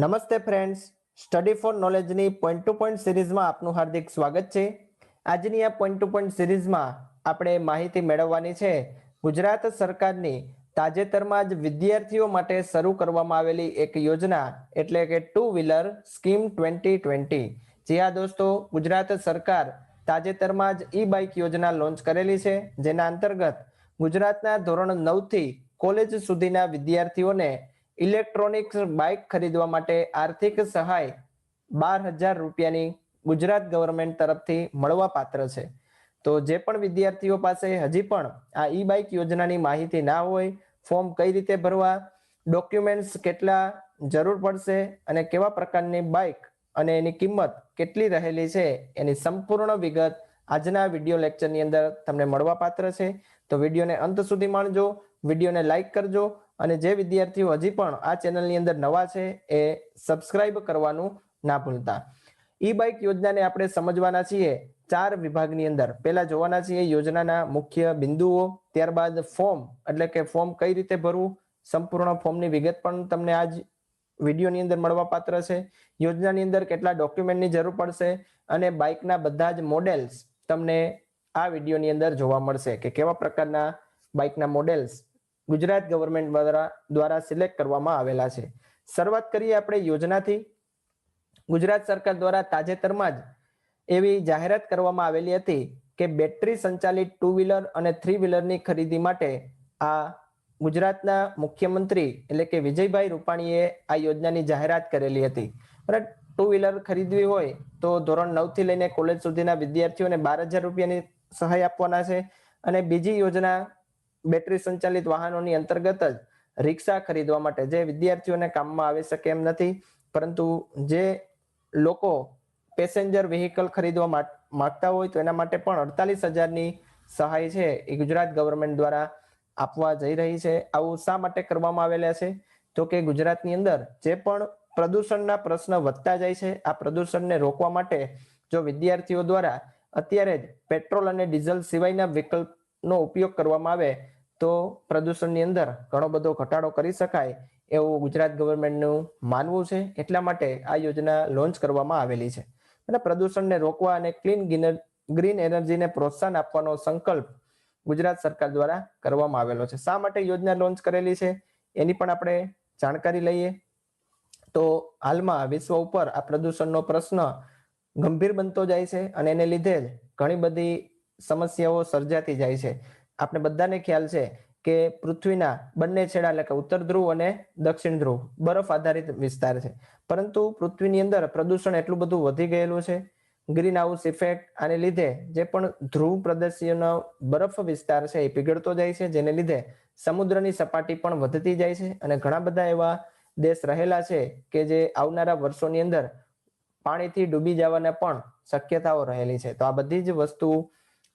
નમસ્તે friends study for નોલેજની point to point સિરીઝમાં આપનું હાર્દિક સ્વાગત છે. આજની આ પોઈન્ટ ટુ પોઈન્ટ સિરીઝમાં આપણે માહિતી મેળવવાની છે. ગુજરાત સરકારની તાજેતરમાં જ વિદ્યાર્થીઓ માટે શરૂ કરવામાં આવેલી એક યોજના એટલે કે two wheeler scheme twenty twenty જી હા દોસ્તો, ગુજરાત સરકાર તાજેતરમાં જ ઈ બાઇક યોજના લોન્ચ કરેલી છે, જેના અંતર્ગત ગુજરાતના ધોરણ નવથી કોલેજ સુધીના વિદ્યાર્થીઓને ઇલેક્ટ્રોનિક્સ બાઇક ખરીદવા માટે આર્થિક સહાય બાર હજાર રૂપિયાની ગુજરાત ગવર્મેન્ટ તરફથી મળવા પાત્ર છે. તો જે પણ વિદ્યાર્થીઓ પાસે હજી પણ આ ઈ બાઇક યોજનાની માહિતી ના હોય, ફોર્મ કઈ રીતે ભરવા, ડોક્યુમેન્ટ્સ કેટલા જરૂર પડશે અને કેવા પ્રકારની બાઇક અને એની કિંમત કેટલી રહેલી છે એની સંપૂર્ણ વિગત આજના વીડિયો લેક્ચરની અંદર તમને મળવા પાત્ર છે. તો વિડીયોને અંત સુધી માણજો, વિડીયોને લાઈક કરજો અને જે વિદ્યાર્થીઓ હજી પણ આ ચેનલની અંદર નવા છે, એ સબસ્ક્રાઇબ કરવાનું ના ભૂલતા. ઈ બાઇક યોજનાને આપણે સમજવાના છીએ. ચાર વિભાગની અંદર. પહેલા જોવાના છીએ યોજનાના મુખ્ય બિંદુઓ, ત્યારબાદ ફોર્મ. એટલે કે ફોર્મ કઈ રીતે ભરવું? સંપૂર્ણ ફોર્મની વિગત પણ તમને આજ વિડીયોની અંદર મળવા પાત્ર છે. યોજનાની અંદર કેટલા ડોક્યુમેન્ટની જરૂર પડશે અને બાઇકના બધા જ મોડેલ્સ તમને આ વિડીયોની અંદર જોવા મળશે કે કેવા પ્રકારના બાઇકના મોડેલ્સ ગુજરાત ગવર્મેન્ટ દ્વારા દ્વારા સિલેક્ટ કરવામાં આવેલા છે. શરૂઆત કરીએ આપણે યોજનાથી. ગુજરાત સરકાર દ્વારા તાજેતરમાં જ એવી જાહેરાત કરવામાં આવેલી હતી કે બેટરી સંચાલિત ટુ વ્હીલર અને થ્રી વ્હીલરની ખરીદી માટે આ ગુજરાતના મુખ્યમંત્રી એટલે કે વિજયભાઈ રૂપાણીએ આ યોજનાની જાહેરાત કરેલી હતી. બરાબર? ટુ વ્હીલર ખરીદવી હોય તો ધોરણ નવથી લઈને કોલેજ સુધીના વિદ્યાર્થીઓને બાર હજાર રૂપિયાની સહાય આપવાના છે. અને બીજી યોજના બેટરી સંચાલિત વાહનોની અંતર્ગત જ રિક્ષા ખરીદવા માટે જે વિદ્યાર્થીઓને કામમાં આવી શકે એમ નથી. પરંતુ જે લોકો પેસેન્જર વ્હીકલ ખરીદવા માંગતા હોય તો એના માટે પણ અડતાલીસ હજારની સહાય છે એ ગુજરાત ગવર્મેન્ટ દ્વારા આપવા જઈ રહી છે. આવું શા માટે કરવામાં આવેલા છે? તો કે ગુજરાતની અંદર જે પણ પ્રદૂષણના પ્રશ્ન વધતા જાય છે, આ પ્રદૂષણને રોકવા માટે જો વિદ્યાર્થીઓ દ્વારા અત્યારે જ પેટ્રોલ અને ડીઝલ સિવાયના વિકલ્પનો ઉપયોગ કરવામાં આવે તો પ્રદૂષણની અંદર ઘણો બધો ઘટાડો કરી શકાય એવું ગુજરાત ગવર્મેન્ટનું માનવું છે. એટલા માટે આ યોજના લોન્ચ કરવામાં આવેલી છે. અને પ્રદૂષણને રોકવા અને ક્લીન ગ્રીન એનર્જીને પ્રોત્સાહન આપવાનો સંકલ્પ ગુજરાત સરકાર દ્વારા કરવામાં આવેલો છે. શા માટે યોજના લોન્ચ કરેલી છે? એની પણ આપણે જાણકારી લઈએ. તો હાલમાં વિશ્વ ઉપર આ પ્રદૂષણનો પ્રશ્ન ગંભીર બનતો જાય છે અને એને લીધે જ ઘણી બધી સમસ્યાઓ સર્જાતી જાય છે. આપણે બધાને ખ્યાલ છે કે પૃથ્વીના બંને છેડા એટલે કે ઉત્તર ધ્રુવ અને દક્ષિણ ધ્રુવ બરફ આધારિત વિસ્તાર છે. પરંતુ પૃથ્વીની અંદર પ્રદૂષણ એટલું બધું વધી ગયેલું છે. ગ્રીન હાઉસ ઇફેક્ટ આને લીધે જે પણ ધ્રુવ પ્રદેશનો બરફ વિસ્તાર છે એ પીગળતો જાય છે. જેને લીધે સમુદ્રની સપાટી પણ વધતી જાય છે. અને ઘણા બધા એવા દેશ રહેલા છે કે જે આવનારા વર્ષોની અંદર પાણીથી ડૂબી જવાના પણ શક્યતાઓ રહેલી છે. તો આ બધી જ વસ્તુ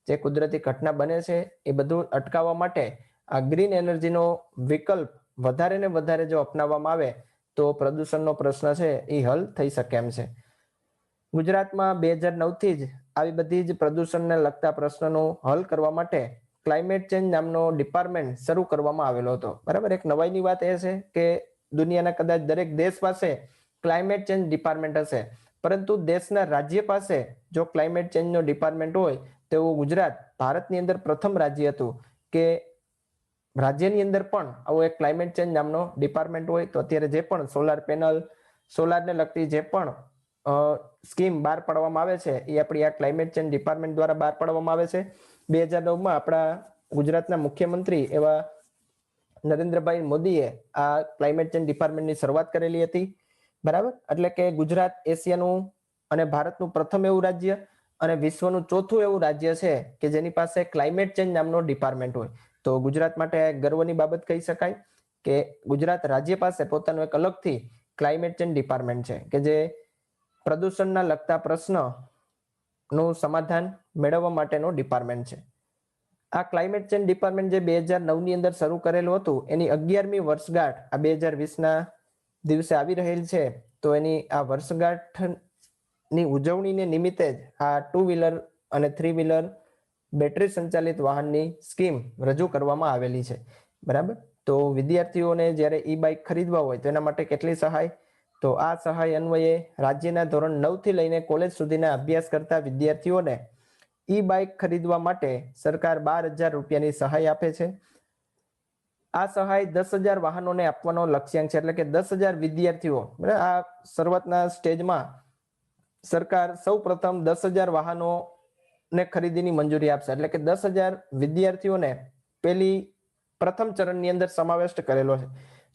જે કુદરતી ઘટના બને છે, એ બધું અટકાવવા માટે આ ગ્રીન એનર્જીનો વિકલ્પ વધારે ને વધારે જો અપનાવવામાં આવે, તો પ્રદૂષણનો પ્રશ્ન છે, એ હલ થઈ શકે એમ છે. ગુજરાતમાં બે હજાર નવથી જ આવી બધી જ પ્રદૂષણને લગતા પ્રશ્નનો હલ કરવા માટે ક્લાઇમેટ ચેન્જ નામનો ડિપાર્ટમેન્ટ શરૂ કરવામાં આવેલો હતો. બરાબર? એક નવાઈની વાત એ છે કે દુનિયાના કદાચ દરેક દેશ પાસે ક્લાઇમેટ ચેન્જ ડિપાર્ટમેન્ટ હશે. પરંતુ દેશના રાજ્ય પાસે જો ક્લાઇમેટ ચેન્જનો ડિપાર્ટમેન્ટ હોય, તેવું ગુજરાત ભારતની અંદર પ્રથમ રાજ્ય હતું કે રાજ્યની અંદર પણ આવો એક ક્લાઇમેટ ચેન્જ નામનો ડિપાર્ટમેન્ટ હોય, તો અત્યારે જે પણ સોલાર પેનલ સોલારને લગતી જે પણ સ્કીમ બહાર પાડવામાં આવે છે, એ આપણી આ ક્લાઇમેટ ચેન્જ ડિપાર્ટમેન્ટ દ્વારા બહાર પાડવામાં આવે છે. બે હજાર નવમાં આપણા ગુજરાતના મુખ્યમંત્રી એવા નરેન્દ્રભાઈ મોદીએ આ ક્લાઇમેટ ચેન્જ ડિપાર્ટમેન્ટની શરૂઆત કરેલી હતી. બરાબર? એટલે કે ગુજરાત, એશિયાનું અને ભારતનું પ્રથમ એવું રાજ્ય અને વિશ્વનું ચોથું એવું રાજ્ય છે કે જેની પાસે ક્લાઇમેટ ચેન્જ નામનો ડિપાર્ટમેન્ટ હોય. તો ગુજરાત માટે ગર્વની બાબત કહી શકાય કે ગુજરાત રાજ્ય પાસે પોતાનું એક અલગથી ક્લાઇમેટ ચેન્જ ડિપાર્ટમેન્ટ છે કે જે પ્રદૂષણના લગતા પ્રશ્નનું સમાધાન મેળવવા માટેનો ડિપાર્ટમેન્ટ છે. આ ક્લાઇમેટ ચેન્જ ડિપાર્ટમેન્ટ જે બે હજાર નવની અંદર શરૂ કરેલું હતું, એની અગિયારમી વર્ષગાંઠ આ બે હજાર વીસના દિવસે આવી રહેલ છે, તો એની આ વર્ષગાંઠની ઉજવણીને નિમિત્તે જ આ ટુ વ્હીલર અને થ્રી વ્હીલર બેટરી સંચાલિત વાહનની સ્કીમ રજૂ કરવામાં આવેલી છે. બરાબર? તો વિદ્યાર્થીઓને જ્યારે ઈ બાઇક ખરીદવા હોય તો એના માટે કેટલી સહાય? તો આ સહાય અન્વયે રાજ્યના ધોરણ નવથી લઈને કોલેજ સુધીના અભ્યાસ કરતા વિદ્યાર્થીઓને ઈ બાઇક ખરીદવા માટે સરકાર બાર હજાર રૂપિયાની સહાય આપે છે. આ સહાય દસ હજાર વાહનોને આપવાનો લક્ષ્યાંક છે. એટલે કે દસ હજાર વિદ્યાર્થીઓ આ શરૂઆતના સ્ટેજમાં સરકાર સૌ પ્રથમ દસ હજાર વાહનો ને ખરીદીની મંજૂરી આપશે. એટલે કે દસ હજાર વિદ્યાર્થીઓને પેલી પ્રથમ ચરણની અંદર સમાવેશ કરેલો છે.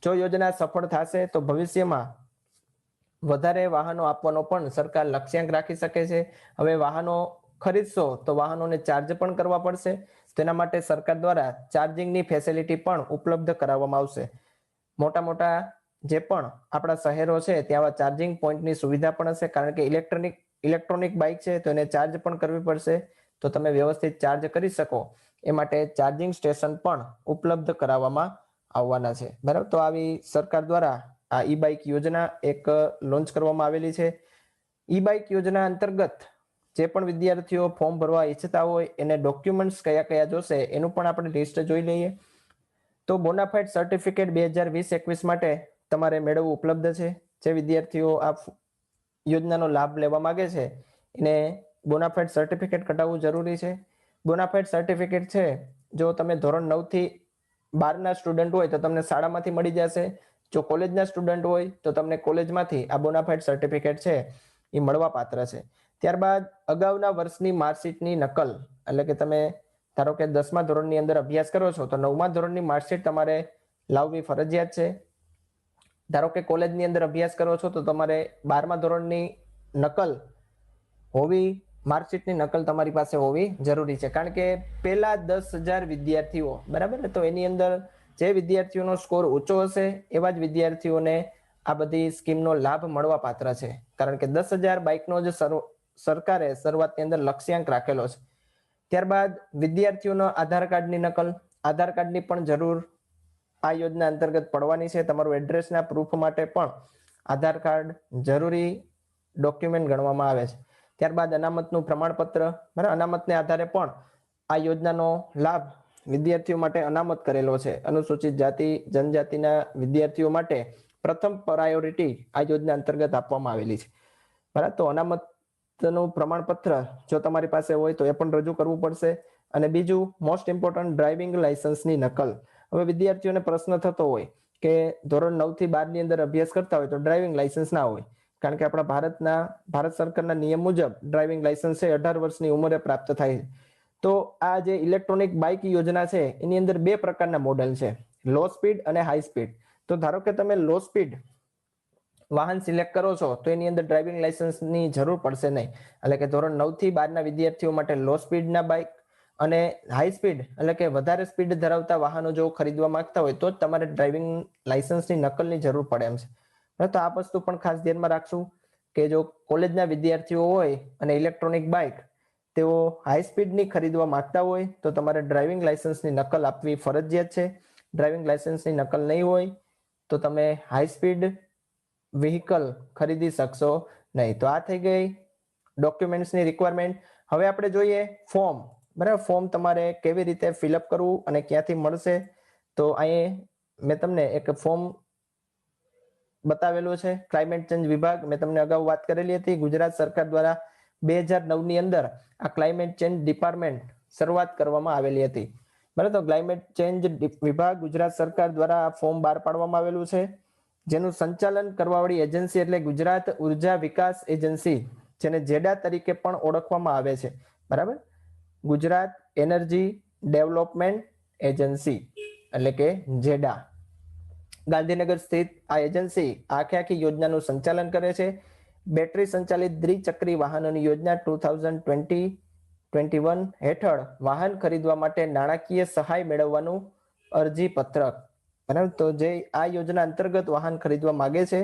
જો યોજના સફળ થશે તો ભવિષ્યમાં વધારે વાહનો આપવાનો પણ સરકાર લક્ષ્યાંક રાખી શકે છે. હવે વાહનો ખરીદશો તો વાહનોને ચાર્જ પણ કરવા પડશે. તેના માટે સરકાર દ્વારા ચાર્જિંગની ફેસિલિટી પણ ઉપલબ્ધ કરાવવામાં આવશે. મોટા મોટા જે પણ આપણા શહેરો છે, ત્યાં ચાર્જિંગ પોઈન્ટની સુવિધા પણ હશે, કારણ કે ઇલેક્ટ્રોનિક ઇલેક્ટ્રોનિક બાઇક છે, તો એને ચાર્જ પણ કરવી પડશે. તો તમે વ્યવસ્થિત ચાર્જ કરી શકો. એ માટે ચાર્જિંગ સ્ટેશન પણ ઉપલબ્ધ કરાવવામાં આવવાના છે. બરાબર? તો આવી સરકાર દ્વારા આ ઈ બાઇક યોજના એક લોન્ચ કરવામાં આવેલી છે. ઈ બાઇક યોજના અંતર્ગત જે પણ વિદ્યાર્થીઓ ફોર્મ ભરવા ઈચ્છતા હોય, એને ડોક્યુમેન્ટ્સ કયા કયા જોશે, એનું પણ આપણે લિસ્ટ જોઈ લઈએ. તો બોનાફાઇડ સર્ટિફિકેટ બે હજાર વીસ એકવીસ માટે તમારે મેળવવું ઉપલબ્ધ છે. જે વિદ્યાર્થીઓ આ યોજનાનો લાભ લેવા માગે છે, એને બોનાફાઇડ સર્ટિફિકેટ કઢાવવું જરૂરી છે. બોનાફાઇડ સર્ટિફિકેટ છે, જો તમે ધોરણ નવથી બારના સ્ટુડન્ટ હોય તો તમને શાળામાંથી મળી જશે. જો કોલેજના સ્ટુડન્ટ હોય તો તમને કોલેજમાંથી આ બોનાફાઇડ સર્ટિફિકેટ છે, એ મળવા પાત્ર છે. ત્યારબાદ અગાઉના વર્ષની માર્કશીટની નકલ, એટલે કે તમે ધારો કે દસમા ધોરણની અંદર અભ્યાસ કરો છો, તો નવમા ધોરણની માર્કશીટ તમારે લાવવી ફરજિયાત છે. ધારો કે કોલેજની અંદર અભ્યાસ કરો છો, તો તમારે બારમા ધોરણની નકલ હોવી, માર્કશીટની નકલ તમારી પાસે હોવી જરૂરી છે. કારણ કે પહેલા દસ હજાર વિદ્યાર્થીઓ, બરાબર? તો એની અંદર જે વિદ્યાર્થીઓનો સ્કોર ઊંચો હશે, એવા જ વિદ્યાર્થીઓને આ બધી સ્કીમનો લાભ મળવા પાત્ર છે. કારણ કે દસ હજાર બાઇકનો જ સરકારે શરૂઆતની અંદર લક્ષ્યાંક રાખેલો છે. ત્યારબાદ વિદ્યાર્થીઓનો આધાર કાર્ડની નકલ, આધાર કાર્ડની પણ જરૂર આ યોજના અંતર્ગત પડવાની છે. તમારું એડ્રેસના પ્રૂફ માટે પણ આધાર કાર્ડ જરૂરી ડોક્યુમેન્ટ ગણવામાં આવે છે. ત્યારબાદ અનામતનું પ્રમાણપત્ર, બરાબર? અનામતને આધારે પણ આ યોજનાનો લાભ વિદ્યાર્થીઓ માટે અનામત કરેલો છે. અનુસૂચિત જાતિ, જનજાતિના વિદ્યાર્થીઓ માટે પ્રથમ પ્રાયોરિટી આ યોજના અંતર્ગત આપવામાં આવેલી છે. બરાબર? તો અનામતનું પ્રમાણપત્ર જો તમારી પાસે હોય તો એ પણ રજૂ કરવું પડશે. અને બીજું મોસ્ટ ઇમ્પોર્ટન્ટ ડ્રાઇવિંગ લાયસન્સની નકલ. હવે વિદ્યાર્થીઓને પ્રશ્ન થતો હોય કે ધોરણ નવથી બારની અંદર અભ્યાસ કરતા હોય તો ડ્રાઇવિંગ લાયસન્સ ના હોય. કારણ કે આપણા ભારતના, ભારત સરકારના નિયમ મુજબ ડ્રાઇવિંગ લાયસન્સ છે, અઢાર વર્ષની ઉંમરે પ્રાપ્ત થાય તો આ જે ઇલેક્ટ્રોનિક બાઇક યોજના છે, એની અંદર બે પ્રકારના મોડેલ છે. લો સ્પીડ અને હાઈ સ્પીડ તો ધારો કે તમે લો સ્પીડ વાહન સિલેક્ટ કરો છો, તો એની અંદર ડ્રાઇવિંગ લાયસન્સની જરૂર પડશે નહીં. એટલે કે ધોરણ નવથી બારના વિદ્યાર્થીઓ માટે લો સ્પીડના બાઇક અને હાઈ સ્પીડ એટલે કે વધારે સ્પીડ ધરાવતા વાહનો જો ખરીદવા માંગતા હોય તો જ તમારે ડ્રાઇવિંગ લાયસન્સની નકલની જરૂર પડે એમ છે. તો આ વસ્તુ પણ ખાસ ધ્યાનમાં રાખશું કે જો કોલેજના વિદ્યાર્થીઓ હોય અને ઇલેક્ટ્રોનિક બાઇક તેઓ હાઈ સ્પીડની ખરીદવા માંગતા હોય તો તમારે ડ્રાઇવિંગ લાયસન્સની નકલ આપવી ફરજિયાત છે. ડ્રાઇવિંગ લાયસન્સની નકલ નહીં હોય તો તમે હાઈ સ્પીડ વ્હીકલ ખરીદી શકશો નહીં. તો આ થઈ ગઈ ડોક્યુમેન્ટ્સની રિક્વાયરમેન્ટ હવે આપણે જોઈએ ફોર્મ બરાબર? ફોર્મ તમારે કેવી રીતે ફિલઅપ કરવું અને ક્યાંથી મળશે? તો અહીં મેં તમને એક ફોર્મ બતાવેલું છે. ક્લાઇમેટ ચેન્જ વિભાગ. મેં તમને અગાઉ વાત કરેલી હતી. ગુજરાત સરકાર દ્વારા બે હજાર નવની અંદર આ ક્લાઇમેટ ચેન્જ ડિપાર્ટમેન્ટ શરૂઆત કરવામાં આવેલી હતી. બરાબર? તો ક્લાઇમેટ ચેન્જ વિભાગ ગુજરાત સરકાર દ્વારા આ ફોર્મ બહાર પાડવામાં આવેલું છે. જેનું સંચાલન કરવાવાળી એજન્સી એટલે ગુજરાત ઊર્જા વિકાસ એજન્સી, જેને જેડા તરીકે પણ ઓળખવામાં આવે છે. બરાબર? ગુજરાત એનર્જી ડેવલપમેન્ટ એજન્સી, એટલે કે જેડા. ગાંધીનગર સ્થિત આ એજન્સી આખે આખી યોજનાનું સંચાલન કરે છે. બેટરી સંચાલિત દ્વિચક્રી વાહનોની યોજના two thousand twenty twenty one હેઠળ વાહન ખરીદવા માટે નાણાકીય સહાય મેળવવાનું અરજી પત્રક બરાબર? તો જે આ યોજના અંતર્ગત વાહન ખરીદવા માંગે છે,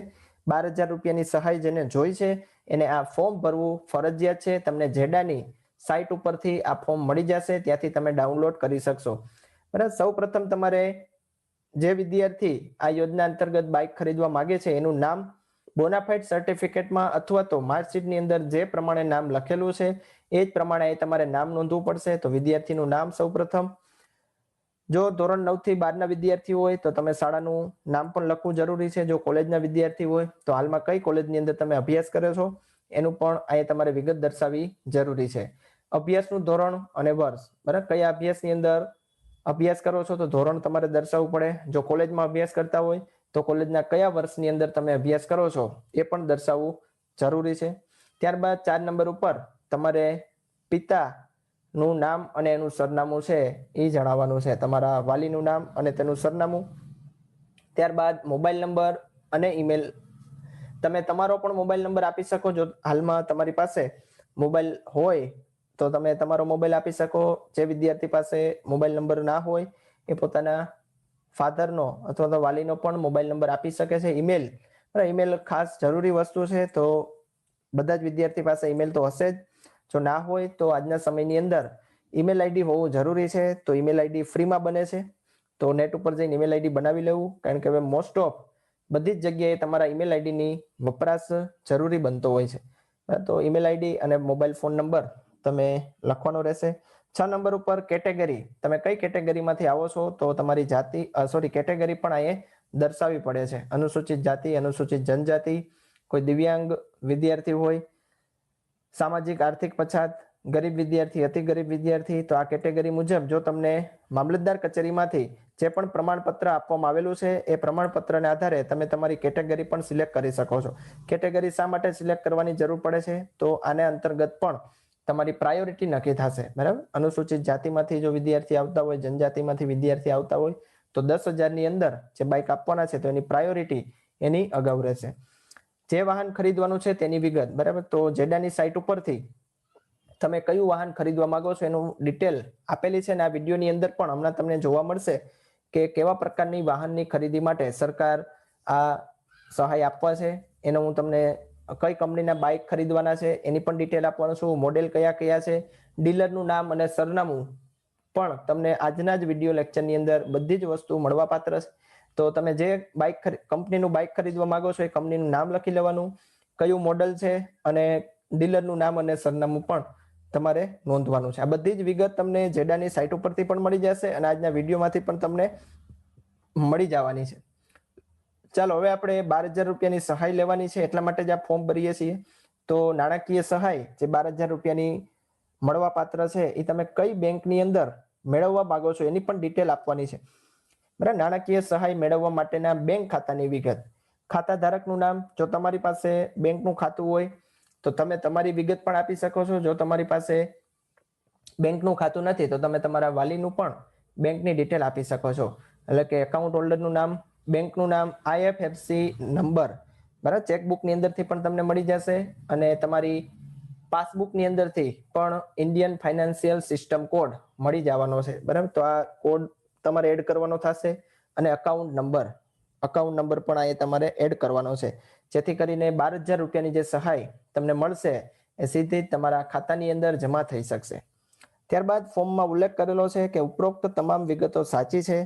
બાર હજાર રૂપિયાની સહાય જેને જોઈ છે, એને આ ફોર્મ ભરવું ફરજિયાત છે. તમને જેડાની સાઇટ ઉપરથી આ ફોર્મ મળી જશે, ત્યાંથી તમે ડાઉનલોડ કરી શકશો. બરાબર? સૌ પ્રથમ તમારે જે વિદ્યાર્થી આ યોજના અંતર્ગત બાઇક ખરીદવા માંગે છે, એનું નામ બોનાફાઇડ સર્ટિફિકેટમાં અથવા તો માર્કશીટની અંદર જે પ્રમાણે નામ લખેલું છે, એ જ પ્રમાણે તમારે નામ નોંધવું પડશે. તો વિદ્યાર્થીનું નામ સૌ પ્રથમ જો ધોરણ નવથી બારના વિદ્યાર્થી હોય તો તમે શાળાનું નામ પણ લખવું જરૂરી છે. જો કોલેજના વિદ્યાર્થી હોય તો હાલમાં કઈ કોલેજની અંદર તમે અભ્યાસ કર્યો છો એનું પણ અહીંયા તમારે વિગત દર્શાવવી જરૂરી છે. અભ્યાસનું ધોરણ અને વર્ષ, બરાબર? કયા અભ્યાસની અંદર અભ્યાસ કરો છો તો ધોરણ તમારે દર્શાવવું પડે. જો કોલેજમાં અભ્યાસ કરતા હોય તો કોલેજના કયા વર્ષની અંદર તમે અભ્યાસ કરો છો એ પણ દર્શાવવું જરૂરી છે. ત્યારબાદ ચાર નંબર ઉપર તમારે પિતા નું નામ અને એનું સરનામું છે એ જણાવવાનું છે. તમારા વાલીનું નામ અને તેનું સરનામું. ત્યારબાદ મોબાઈલ નંબર અને ઈમેલ. તમે તમારો પણ મોબાઈલ નંબર આપી શકો જો હાલમાં તમારી પાસે મોબાઈલ હોય તો તમે તમારો મોબાઈલ આપી શકો. જે વિદ્યાર્થી પાસે મોબાઈલ નંબર ના હોય એ પોતાના ફાધરનો અથવા તો વાલીનો પણ મોબાઈલ નંબર આપી શકે છે ઈમેલ. ઈમેલ ખાસ જરૂરી વસ્તુ છે તો બધા જ વિદ્યાર્થી પાસે ઈમેલ તો હશે જ. જો ના હોય તો આજના સમયની અંદર ઈમેલ આઈડી હોવું જરૂરી છે. તો ઈમેલ આઈડી ફ્રીમાં બને છે. તો નેટ ઉપર જઈને ઈમેલ આઈડી બનાવી લેવું. કારણ કે હવે મોસ્ટ ઓફ બધી જ જગ્યાએ તમારા ઈમેલ આઈડીની વપરાશ જરૂરી બનતો હોય છે. તો ઈમેલ આઈડી અને મોબાઈલ ફોન નંબર તમે લખવાનો રહેશે. છ નંબર ઉપર કેટેગરી તમે કઈ કેટેગરીમાંથી આવો છો? તો તમારી જાતિ સોરી કેટેગરી પણ અહીંયા દર્શાવવી પડે છે. અનુસૂચિત જાતિ, અનુસૂચિત જનજાતિ, કોઈ દિવ્યાંગ વિદ્યાર્થી હોય સામાજિક, આર્થિક પછાત, ગરીબ વિદ્યાર્થી, અતિ ગરીબ વિદ્યાર્થી, તો આ કેટેગરી મુજબ જો તમને મામલતદાર કચેરીમાંથી જે પણ પ્રમાણપત્ર આપવામાં આવેલું છે, એ પ્રમાણપત્રને આધારે તમે તમારી કેટેગરી પણ સિલેક્ટ કરી શકો છો. કેટેગરી શા માટે સિલેક્ટ કરવાની જરૂર પડે છે? તો આને અંતર્ગત પણ તમારી પ્રાયોરિટી નક્કી થશે, બરાબર? અનુસૂચિત જાતિમાંથી જો વિદ્યાર્થી આવતા હોય, જનજાતિમાંથી વિદ્યાર્થી આવતા હોય, તો દસ હજારની અંદર જે બાઇક આપવાના છે, તો એની પ્રાયોરિટી એની અગાઉ રહેશે. જે વાહન ખરીદવાનું છે તેની વિગત, બરાબર? તો જેડાની સાઇટ ઉપરથી તમે કયું વાહન ખરીદવા માંગો છો એનું ડિટેલ આપેલી છે ને આ વિડીયોની અંદર પણ હમણાં તમને જોવા મળશે કે કેવા પ્રકારની વાહનની ખરીદી માટે સરકાર આ સહાય આપવા છે. એનો હું તમને કઈ કંપનીના બાઇક ખરીદવાના છે એની પણ ડિટેલ આપવાનું છું. મોડેલ કયા કયા છે ડીલરનું નામ અને સરનામું પણ તમને આજના જ વીડિયો લેક્ચરની અંદર બધી જ વસ્તુ મળવાપાત્ર છે. તો તમે જે બાઇક કંપનીનું બાઇક ખરીદવા માંગો છો એ કંપનીનું નામ લખી લેવાનું. કયું મોડલ છે અને ડીલરનું નામ અને સરનામું પણ તમારે નોંધવાનું છે. આ બધી જ વિગત તમને જેડાની સાઇટ ઉપરથી પણ મળી જશે અને આજના વિડીયોમાંથી પણ તમને મળી જવાની છે. ચાલો, હવે આપણે બાર હજાર રૂપિયાની સહાય લેવાની છે, એટલા માટે જ આ ફોર્મ ભરીએ છીએ. તો નાણાકીય સહાય, જે બાર હજાર રૂપિયાની મળવા પાત્ર છે, એ તમે કઈ બેંકની અંદર મેળવવા માંગો છો એની પણ ડિટેલ આપવાની છે. બરાબર નાણાકીય સહાય મેળવવા માટેના બેંક ખાતાની વિગત. ખાતા ધારકનું નામ, જો તમારી પાસે બેંકનું ખાતું હોય, તો તમે તમારી વિગત પણ આપી શકો છો. જો તમારી પાસે બેંકનું ખાતું નથી, તો તમે તમારા વાલીનું પણ બેંકની ડિટેલ આપી શકો છો. એટલે કે એકાઉન્ટ હોલ્ડરનું નામ, બેંકનું નામ આઈએફએફસી નંબર બરાબર? ચેકબુકની અંદરથી પણ તમને મળી જશે અને તમારી પાસબુકની અંદરથી પણ ઇન્ડિયન ફાઇનાન્શિયલ સિસ્ટમ કોડ મળી જવાનો છે. બરાબર? તો આ કોડ તમારે એડ કરવાનો થશે અને અકાઉન્ટ નંબર અકાઉન્ટ નંબર પણ અહીંયા તમારે એડ કરવાનો છે. જેથી કરીને બાર હજાર રૂપિયાની જે સહાય તમને મળશે એ સીધી તમારા ખાતાની અંદર જમા થઈ શકશે. ત્યારબાદ ફોર્મમાં ઉલ્લેખ કરેલો છે કે ઉપરોક્ત તમામ વિગતો સાચી છે.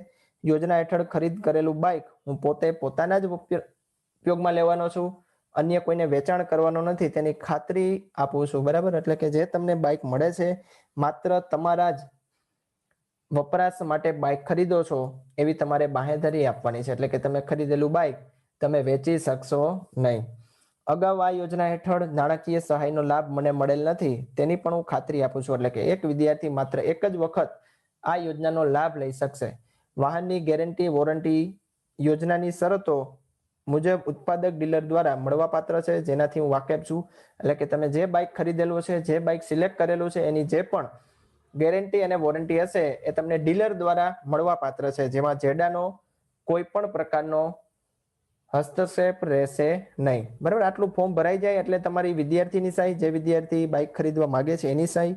યોજના હેઠળ ખરીદ કરેલું બાઇક હું પોતે પોતાના જ ઉપયોગમાં લેવાનો છું. અન્ય કોઈને વેચાણ કરવાનો નથી, તેની ખાતરી આપું છું. બરાબર? એટલે કે જે તમને બાઇક મળે છે, માત્ર તમારા જ વપરાશ માટે બાઇક ખરીદો છો, એવી તમારે બાહેધરી આપવાની છે. એટલે કે તમે ખરીદેલું બાઇક તમે વેચી શકશો નહીં. અગાઉ આ યોજના હેઠળ નાણાકીય સહાયનો લાભ મને મળેલ નથી, તેની પણ હું ખાતરી આપું છું. એટલે કે એક વિદ્યાર્થી માત્ર એક જ વખત આ યોજનાનો લાભ લઈ શકશે. વાહનની ગેરંટી, વોરંટી યોજનાની શરતો મુજબ ઉત્પાદક ડીલર દ્વારા મળવાપાત્ર છે. જેનાથી હું વાકેફ છું. એટલે કે તમે જે બાઇક ખરીદેલું છે, જે બાઇક સિલેક્ટ કરેલું છે, એની જે પણ ગેરંટી અને વોરંટી હશે એ તમને ડીલર દ્વારા મળવા પાત્ર છે. જેમાં જેડાનો કોઈ પણ પ્રકારનો હસ્તક્ષેપ રહેશે નહીં. બરાબર? આટલું ફોર્મ ભરાઈ જાય એટલે તમારી વિદ્યાર્થીની સહી, જે વિદ્યાર્થી બાઇક ખરીદવા માંગે છે એની સહી,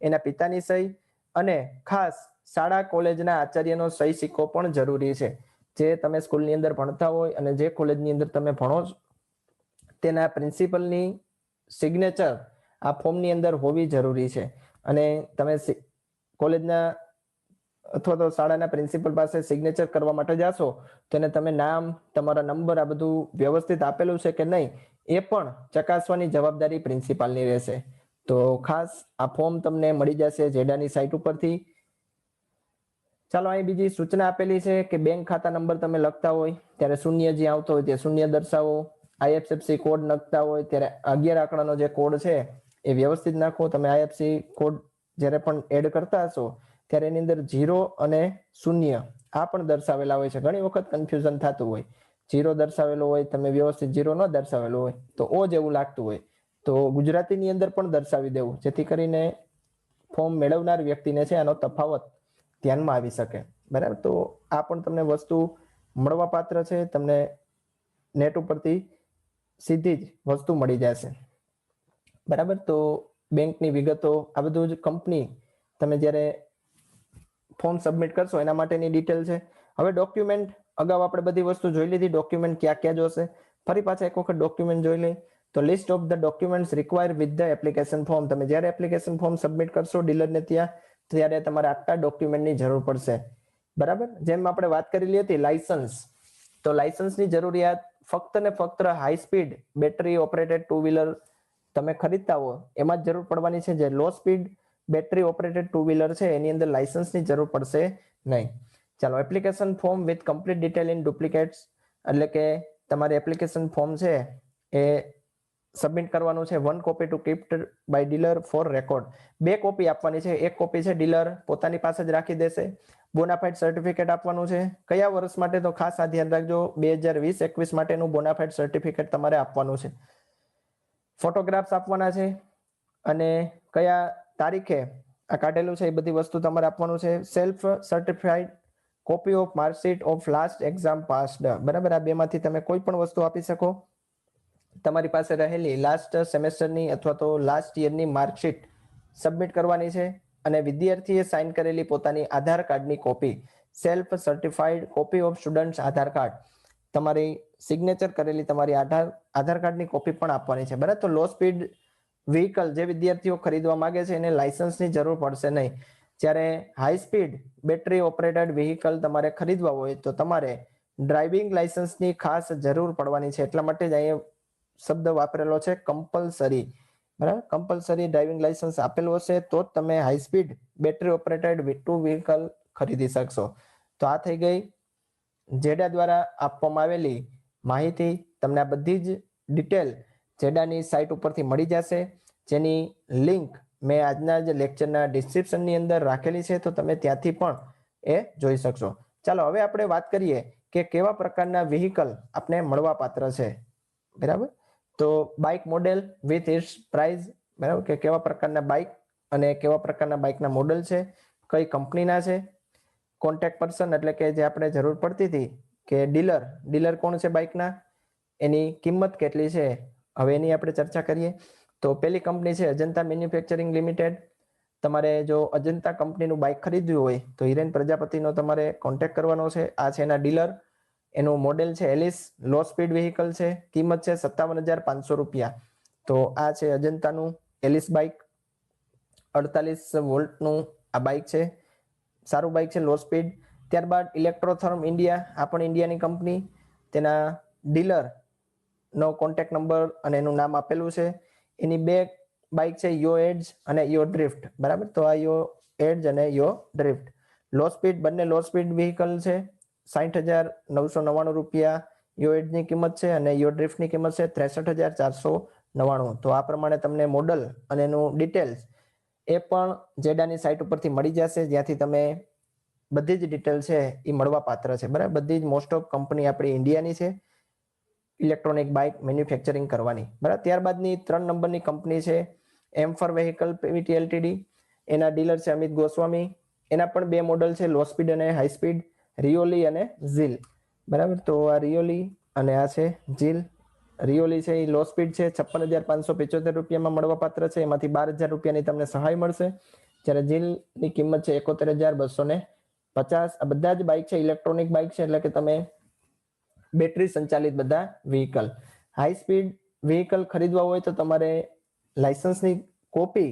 એના પિતાની સહી અને ખાસ શાળા, કોલેજના આચાર્યનો સહી સિક્કો પણ જરૂરી છે. જે તમે સ્કૂલની અંદર ભણતા હોય અને જે કોલેજની અંદર તમે ભણો તેના પ્રિન્સિપલની સિગ્નેચર આ ફોર્મની અંદર હોવી જરૂરી છે. અને તમે કોલેજના અથવા તો શાળાના પ્રિન્સિપલ પાસે સિગ્નેચર કરવા માટે જાશો, તો એને તમે નામ, તમારા નંબર, આ બધું વ્યવસ્થિત આપેલું છે કે નહીં, એ પણ ચકાસવાની જવાબદારી પ્રિન્સિપાલની રહેશે. તો ખાસ આ ફોર્મ તમને મળી જશે જેડાની સાઇટ ઉપરથી. ચાલો, અહીં બીજી સૂચના આપેલી છે કે બેંક ખાતા નંબર તમે લખતા હોય, ત્યારે શૂન્ય જે આવતો હોય તે શૂન્ય દર્શાવો. આઈએફએફસી કોડ લખતા હોય, ત્યારે અગિયાર આંકડાનો જે કોડ છે એ વ્યવસ્થિત નાખો, તમે આઈએફસી કોડ જ્યારે પણ એડ કરતા હશો, ત્યારે એની અંદર જીરો અને શૂન્ય આ પણ દર્શાવેલા હોય છે. ઘણી વખત કન્ફ્યુઝન થતું હોય. જીરો દર્શાવેલો હોય, તમે વ્યવસ્થિત જીરો ન દર્શાવેલો હોય, તો ઓ જેવું લાગતું હોય. તો ગુજરાતીની અંદર પણ દર્શાવી દેવું, જેથી કરીને ફોર્મ મેળવનાર વ્યક્તિને છે આનો તફાવત ધ્યાનમાં આવી શકે. બરાબર? તો આ પણ તમને વસ્તુ મળવા પાત્ર છે, તમને નેટ ઉપરથી સીધી જ વસ્તુ મળી જશે. બરાબર? તો બેંકની વિગતો, આ બધું જ કંપની તમે જ્યારે ફોર્મ સબમિટ કરશો, એના માટેની ડિટેલ છે. હવે ડોક્યુમેન્ટ, અગાઉ આપણે બધી વસ્તુ જોઈ લીધી, ડોક્યુમેન્ટ ક્યાં ક્યાં જોશે? ફરી પાછા એક વખત ડોક્યુમેન્ટ જોઈ લઈ. તો list of the documents require with the application form તમે જ્યારે એપ્લિકેશન ફોર્મ સબમિટ કરશો ડીલરને ત્યાં, ત્યારે તમારે આટલા ડોક્યુમેન્ટની જરૂર પડશે. બરાબર? જેમ આપણે વાત કરેલી હતી લાયસન્સ તો લાયસન્સની જરૂરિયાત ફક્ત ને ફક્ત high speed battery operated two wheeler તમે ખરીદતા હો, એમાં જ જરૂર પડવાની છે જે low speed battery operated two wheeler છે, એની અંદર લાયસન્સની જરૂર પડશે નહીં. ચાલો application form with complete detail in duplicates એટલે કે તમારી એપ્લિકેશન ફોર્મ છે એ સબમિટ કરવાનું છે one copy to kept by dealer for record બે કોપી આપવાની છે, એક કોપી છે ડીલર પોતાની પાસે જ રાખી દેશે. બોનાફાઇડ સર્ટિફિકેટ આપવાનું છે. કયા વર્ષ માટે તો ખાસ આ ધ્યાન રાખજો, બે હજાર વીસ, એકવીસ માટેનું બોનાફાઇડ સર્ટિફિકેટ તમારે આપવાનું છે. ફોટોગ્રાફ્સ આપવાના છે અને કયા તારીખે આ કાઢેલું છે એ બધી વસ્તુ તમારે આપવાનું છે. Self certified copy of marksheet of last exam passed બરાબર? આ બેમાંથી તમે કોઈ પણ વસ્તુ આપી શકો. તમારી પાસે રહેલી લાસ્ટ સેમેસ્ટરની અથવા તો લાસ્ટ યરની માર્કશીટ સબમિટ કરવાની છે અને વિદ્યાર્થીએ સાઇન કરેલી પોતાની આધાર કાર્ડની copy self certified copy of students Aadhaar card. તમારી સિગ્નેચર કરેલી તમારી આધાર આધાર કાર્ડની કોપી પણ આપવાની છે. બરાબર? તો લો સ્પીડ વ્હીકલ જે વિદ્યાર્થીઓ ખરીદવા માંગે છે, એને લાયસન્સની જરૂર પડશે નહીં. જ્યારે high speed battery operated vehicle તમારે ખરીદવા હોય તો તમારે ડ્રાઇવિંગ લાયસન્સની ખાસ જરૂર પડવાની છે. એટલા માટે જ અહીંયા શબ્દ વાપરેલો છે કમ્પલસરી બરાબર? કમ્પલસરી ડ્રાઇવિંગ લાયસન્સ આપેલું હશે તો જ તમે high speed battery operated two vehicle ખરીદી શકશો. તો આ થઈ ગઈ જેડા દ્વારા આપવામાં આવેલી માહિતી તમને આ બધી જ ડિટેલ જેડાની સાઇટ ઉપરથી મળી જશે. જેની લિંક મેં આજના જ લેક્ચરના ડિસ્ક્રિપ્શનની અંદર રાખેલી છે, તો તમે ત્યાંથી પણ એ જોઈ શકશો. ચાલો, હવે આપણે વાત કરીએ કે કેવા પ્રકારના વ્હીકલ આપને મળવા પાત્ર છે. બરાબર? તો bike model with its price બરાબર? કે કેવા પ્રકારના બાઇક અને કેવા પ્રકારના બાઇકના મોડેલ છે, કઈ કંપનીના છે કોન્ટેક્ટ પર્સન એટલે કે જે આપણે જરૂર પડતી હતી કે ડીલર ડીલર કોણ છે બાઇકના એની કિંમત કેટલી છે? હવે એની આપણે ચર્ચા કરીએ. તો પહેલી કંપની છે અજંતા મેન્યુફેક્ચરિંગ લિમિટેડ તમારે જો અજંતા કંપનીનું બાઇક ખરીદવું હોય તો હિરેન પ્રજાપતિનો તમારે કોન્ટેક્ટ કરવાનો છે. આ છે એના ડીલર એનું મોડેલ છે એલિસ લો સ્પીડ વ્હીકલ છે. કિંમત છે સત્તાવન હજાર પાંચસો રૂપિયા. તો આ છે અજંતાનું એલિસ બાઇક અડતાલીસ વોલ્ટનું આ બાઇક છે. સારું બાઇક છે લો સ્પીડ ત્યારબાદ ઇલેક્ટ્રોથર્મ ઇન્ડિયા આ પણ ઇન્ડિયાની કંપની તેના ડીલર નો કોન્ટેક્ટ નંબર અને એનું નામ આપેલું છે. એની બે બાઇક છે યો એડ્સ અને યો ડ્રિફ્ટ બરાબર? તો આ યો એડ્સ અને યો ડ્રિફ્ટ લો સ્પીડ બંને લો સ્પીડ વ્હીકલ છે. સાઠ હજાર નવસો નવ્વાણું રૂપિયા યો એડ્સની કિંમત છે અને યો ડ્રિફ્ટની કિંમત છે, ત્રેસઠ હજાર ચારસો નવ્વાણું. તો આ પ્રમાણે તમને મોડલ અને એનું ડિટેલ્સ એ પણ જેડાની સાઇટ ઉપરથી મળી જશે, જ્યાંથી તમે બધી જ ડિટેલ છે એ મળવા પાત્ર છે. બરાબર? બધી જ મોસ્ટ ઓફ કંપની આપણી ઇન્ડિયાની છે ઇલેક્ટ્રોનિક બાઇક મેન્યુફેક્ચરિંગ કરવાની. બરાબર? ત્યારબાદની ત્રણ નંબરની કંપની છે M four vehicle PVT LTD એના ડીલર છે અમિત ગોસ્વામી. એના પણ બે મોડલ છે લો સ્પીડ અને હાઈ સ્પીડ રિયોલી અને ઝીલ બરાબર? તો આ રિયોલી અને આ છે ઝીલ રિયોલી છે એ લો સ્પીડ છે, છપ્પન હજાર પાંચસો પિચોતેર રૂપિયામાં મળવા પાત્ર છે, એમાંથી બાર હજાર રૂપિયાની તમને સહાય મળશે. જ્યારે જીલની કિંમત છે, એકોતેર હજાર બસો ને પચાસ. આ બધા જ બાઇક છે ઇલેક્ટ્રોનિક બાઇક છે, એટલે કે તમે બેટરી સંચાલિત બધા વ્હીકલ હાઈ સ્પીડ વ્હીકલ ખરીદવા હોય તો તમારે લાયસન્સની કોપી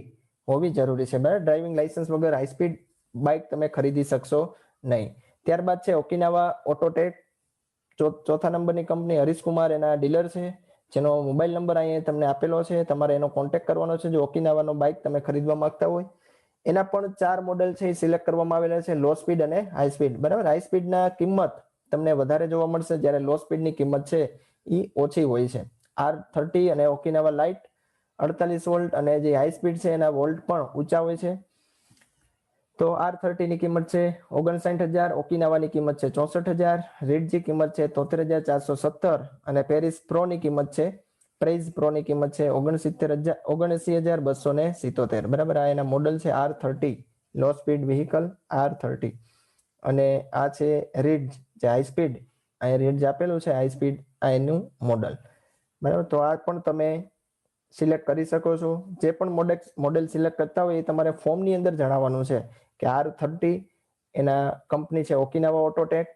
હોવી જરૂરી છે. બરાબર? ડ્રાઇવિંગ લાયસન્સ વગર હાઈ સ્પીડ બાઇક તમે ખરીદી શકશો નહીં. ત્યારબાદ છે, ઓકિનાવા ઓટોટેક. ચોથા નંબરની કંપની હરીશકુમાર એના ડીલર છે, જેનો મોબાઈલ નંબર અહીંયા તમને આપેલો છે, તમારે એનો કોન્ટેક્ટ કરવાનો છે, જો ઓકિનાવાનો બાઇક તમે ખરીદવા માંગતા હોય. એના પણ ચાર મોડેલ છે, એ સિલેક્ટ કરવામાં આવેલા છે, લો સ્પીડ અને હાઈ સ્પીડ. બરાબર? હાઈ સ્પીડના કિંમત તમને વધારે જોવા મળશે, જ્યારે લો સ્પીડની કિંમત છે એ ઓછી હોય છે. આર થર્ટી અને ઓકિનાવા લાઇટ, અડતાલીસ વોલ્ટ અને જે હાઈ સ્પીડ છે, એના વોલ્ટ પણ ઊંચા હોય છે. તો આર થર્ટી ની કિંમત છે, ઓગણસાઠ હજાર, ઓકિનાવાની કિંમત છે ચોસઠ હજાર, રેડજી કિંમત છે તોતેર હજાર ચારસો સત્તર અને પેરિસ પ્રો ની કિંમત છે, પ્રાઇઝ પ્રો ની કિંમત છે ઓગણસિત્તેર હજાર, ઓગણસી હજાર બસો ને સિત્તોતેર. બરાબર, આ એના મોડલ છે R thirty, low speed vehicle R thirty. અને આ છે રીડ, જે હાઈ સ્પીડ અહીં રીડ આપેલું છે હાઈ સ્પીડ આ એનું મોડલ. બરાબર, તો આ પણ તમે સિલેક્ટ કરી શકો છો. જે પણ મોડેલ મોડેલ સિલેક્ટ કરતા હોય એ તમારે ફોર્મની અંદર જણાવવાનું છે કે આર થર્ટી એના કંપની છે ઓકિનાવા ઓટોટેક,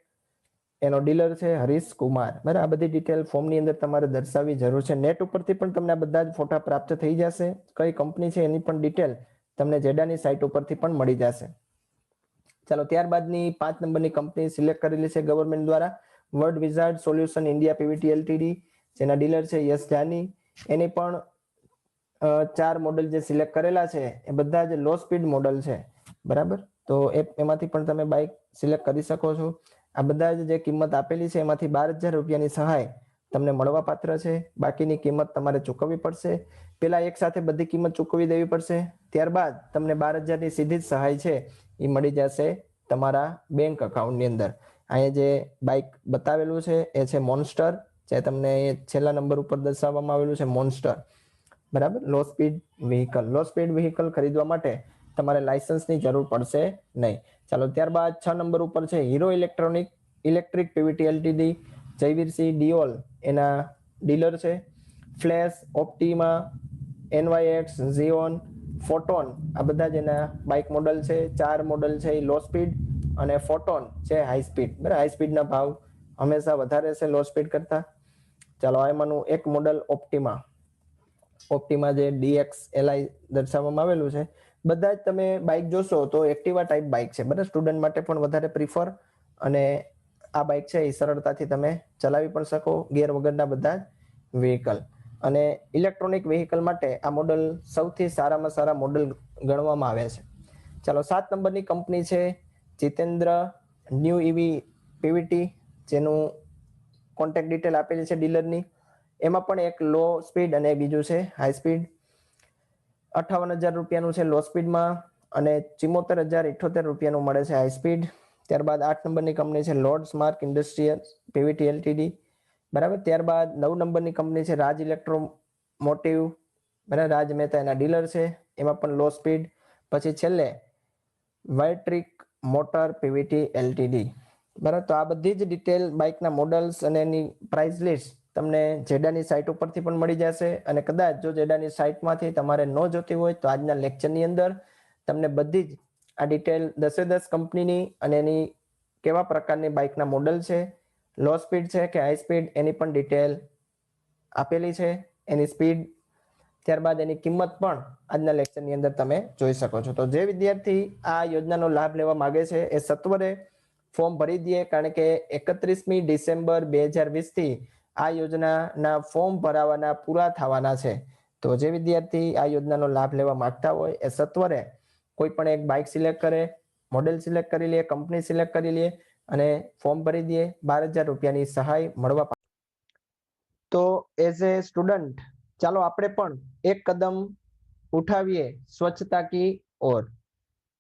એનો ડીલર છે હરીશ કુમાર. બરાબર, આ બધી ડિટેલ ફોર્મની અંદર તમારે દર્શાવવી જરૂર છે. નેટ ઉપરથી પણ તમને આ બધા જ ફોટા પ્રાપ્ત થઈ જશે. કઈ કંપની છે એની પણ ડિટેલ તમને જેડાની સાઇટ ઉપરથી પણ મળી જશે. ચાલો, ત્યારબાદની પાંચ નંબરની કંપની સિલેક્ટ કરેલી છે ગવર્મેન્ટ દ્વારા. World wizard solution India PVT LTD જેના ડીલર છે યસ જાની. એની પણ ચાર મોડલ જે સિલેક્ટ કરેલા છે, એ બધા જ લો સ્પીડ મોડલ છે. બરાબર? તો એમાંથી પણ તમે બાઇક સિલેક્ટ કરી શકો છો. આ બધા જ જે કિંમત આપેલી છે, એમાંથી બાર હજાર રૂપિયાની સહાય તમને મળવાપાત્ર છે. બાકીની કિંમત તમારે ચૂકવવી પડશે. પેલા એક સાથે બધી કિંમત ચૂકવી દેવી પડશે. ત્યારબાદ તમને બાર હજારની સીધી જ સહાય છે એ મળી જશે તમારા બેંક અકાઉન્ટની અંદર. અહીંયા જે બાઇક બતાવેલું છે, એ છે મોન્સ્ટર જે તમને છેલ્લા નંબર ઉપર દર્શાવવામાં આવેલું છે મોન્સ્ટર બરાબર? Low speed vehicle low speed vehicle ખરીદવા માટે તમારે લાયસન્સની જરૂર પડશે નહીં. ચાલો, ત્યારબાદ છ નંબર ઉપર છે Hero electronic electric PVT LTD Jayveersinh Deol એના ડીલર છે. ફ્લેશ ઓપ્ટીમા એનવાયએક્સ ઝીઓન ફોટોન આ બધા જ એના બાઇક મોડલ છે, ચાર મોડલ છે એ લો સ્પીડ અને ફોટોન છે હાઈ સ્પીડ બરાબર? હાઈ સ્પીડના ભાવ હંમેશા વધારે છે લો સ્પીડ કરતા. ચાલો એમાંનું એક મોડલ ઓપ્ટિમા ઓપ્ટિમા જે ડીએક્સ એલઆઈ દર્શાવવામાં આવેલું છે, બધા જ તમે બાઇક જોશો તો એક્ટિવા ટાઈપ બાઇક છે. બરાબર? સ્ટુડન્ટ માટે પણ વધારે પ્રિફર અને આ બાઇક છે એ સરળતાથી તમે ચલાવી પણ શકો ગેર વગરના બધા જ વ્હીકલ અને ઇલેક્ટ્રોનિક વ્હીકલ માટે આ મોડલ સૌથી સારામાં સારા મોડલ ગણવામાં આવે છે. ચાલો, સાત નંબરની કંપની છે જીતેન્દ્ર ન્યૂ ઇવી પીવીટી જેનું કોન્ટેક્ટ ડિટેલ આપેલી છે ડીલરની એમાં પણ એક લો સ્પીડ અને બીજું છે હાઈ સ્પીડ અઠાવન હજાર રૂપિયાનું છે લો સ્પીડમાં અને ચિમોતેર હજાર ઇઠોતેર રૂપિયાનું મળે છે હાઈ સ્પીડ ત્યારબાદ આઠ નંબરની કંપની છે Lord's Mark industrial PVT, LTD. બરાબર? ત્યારબાદ નવ નંબરની કંપની છે રાજ ઇલેક્ટ્રોમોટિવ બરાબર? રાજ મહેતા એના ડીલર છે. એમાં પણ લો સ્પીડ પછી છેલ્લે વાઇટ્રિક મોટર, પીવીટી, એલટીડી. બરાબર? તો આ બધી જ ડિટેલ બાઇકના મોડલ્સ અને એની પ્રાઇસ લિસ્ટ તમને જેડાની સાઇટ ઉપરથી પણ મળી જશે અને કદાચ જો જેડાની સાઇટમાંથી તમારે ન જોતી હોય તો આજના લેક્ચરની અંદર તમને બધી જ આ ડિટેલ દસે દસ કંપનીની અને એની કેવા પ્રકારની બાઇકના મોડલ છે લો સ્પીડ છે કે હાઈ સ્પીડ એની પણ ડિટેલ આપેલી છે, એની સ્પીડ ત્યારબાદ એની કિંમત પણ આજના લેક્ચરની અંદર તમે જોઈ શકો છો. તો જે વિદ્યાર્થી આ યોજનાનો લાભ લેવા માગે છે એ સત્વરે ફોર્મ ભરી દે કારણ કે એકત્રીસમી ડિસેમ્બર બે હજાર વીસથી આ યોજનાના ફોર્મ ભરાવાના પૂરા થવાના છે. તો જે વિદ્યાર્થી આ યોજનાનો લાભ લેવા માંગતા હોય એ સત્વરે કોઈ પણ એક બાઇક સિલેક્ટ કરે મોડેલ સિલેક્ટ કરી લે કંપની સિલેક્ટ કરી લે અને ફોર્મ ભરી દે, બાર હજાર રૂપિયાની સહાય મળવા તો એઝ એ સ્ટુડન્ટ ચાલો આપણે પણ એક કદમ ઉઠાવીએ સ્વચ્છતા કી ઓર.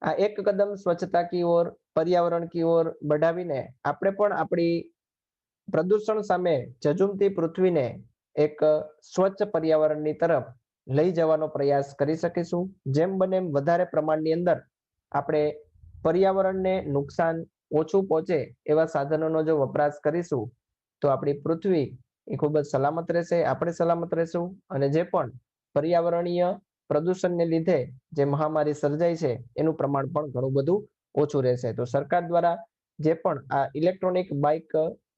આ એક કદમ સ્વચ્છતા કી ઓર, પર્યાવરણ કી ઓર, બઢાવીને આપણે પણ આપણી પ્રદૂષણ સામે ઝઝુમતી પૃથ્વીને એક સ્વચ્છ પર્યાવરણની તરફ લઈ જવાનો પ્રયાસ કરી શકીશું. જેમ બને એમ વધારે પ્રમાણની અંદર આપણે પર્યાવરણને નુકસાન ઓછું પહોંચે એવા સાધનોનો જો વપરાશ કરીશું, તો આપણી પૃથ્વી એ ખૂબ જ સલામત રહેશે, આપણે સલામત રહેશું અને જે પણ પર્યાવરણીય પ્રદૂષણને લીધે જે મહામારી સર્જાઈ છે એનું પ્રમાણ પણ ઘણું બધું ઓછું રહેશે. તો સરકાર દ્વારા જે પણ આ ઇલેક્ટ્રોનિક બાઇક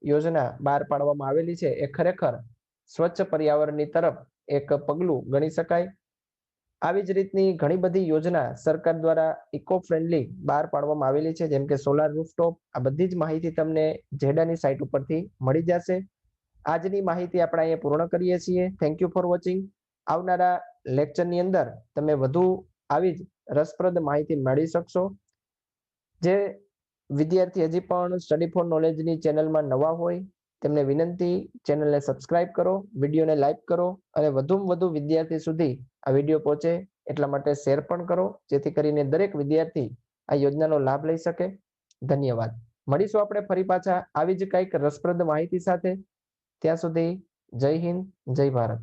યોજના બહાર પાડવામાં આવેલી છે. એ ખરેખર સ્વચ્છ પર્યાવરણની તરફ એક પગલું ગણી શકાય. આવી જ રીતની ઘણી બધી યોજના સરકાર દ્વારા ઇકો ફ્રેન્ડલી બહાર પાડવામાં આવેલી છે. જેમ કે સોલાર રૂફટોપ આ બધી જ માહિતી તમને જેડાની સાઇટ ઉપરથી મળી જશે. આજની માહિતી આપણે અહીંયા પૂર્ણ કરીએ છીએ. થેન્ક યુ ફોર વોચિંગ આવનારા લેક્ચરની અંદર તમે વધુ આવી જ રસપ્રદ માહિતી મેળવી શકશો. જે વિદ્યાર્થી હજી પણ સ્ટડી ફોર નોલેજની ચેનલમાં નવા હોય, તેમને વિનંતી ચેનલને સબસ્ક્રાઇબ કરો, વિડીયોને લાઈક કરો અને વધુમાં વધુ વિદ્યાર્થી સુધી આ વીડિયો પહોંચે એટલા માટે શેર પણ કરો, જેથી કરીને દરેક વિદ્યાર્થી આ યોજનાનો લાભ લઈ શકે. ધન્યવાદ. મળીશું આપણે ફરી પાછા આવી જ કંઈક રસપ્રદ માહિતી સાથે. ત્યાં સુધી જય હિન્દ, જય ભારત.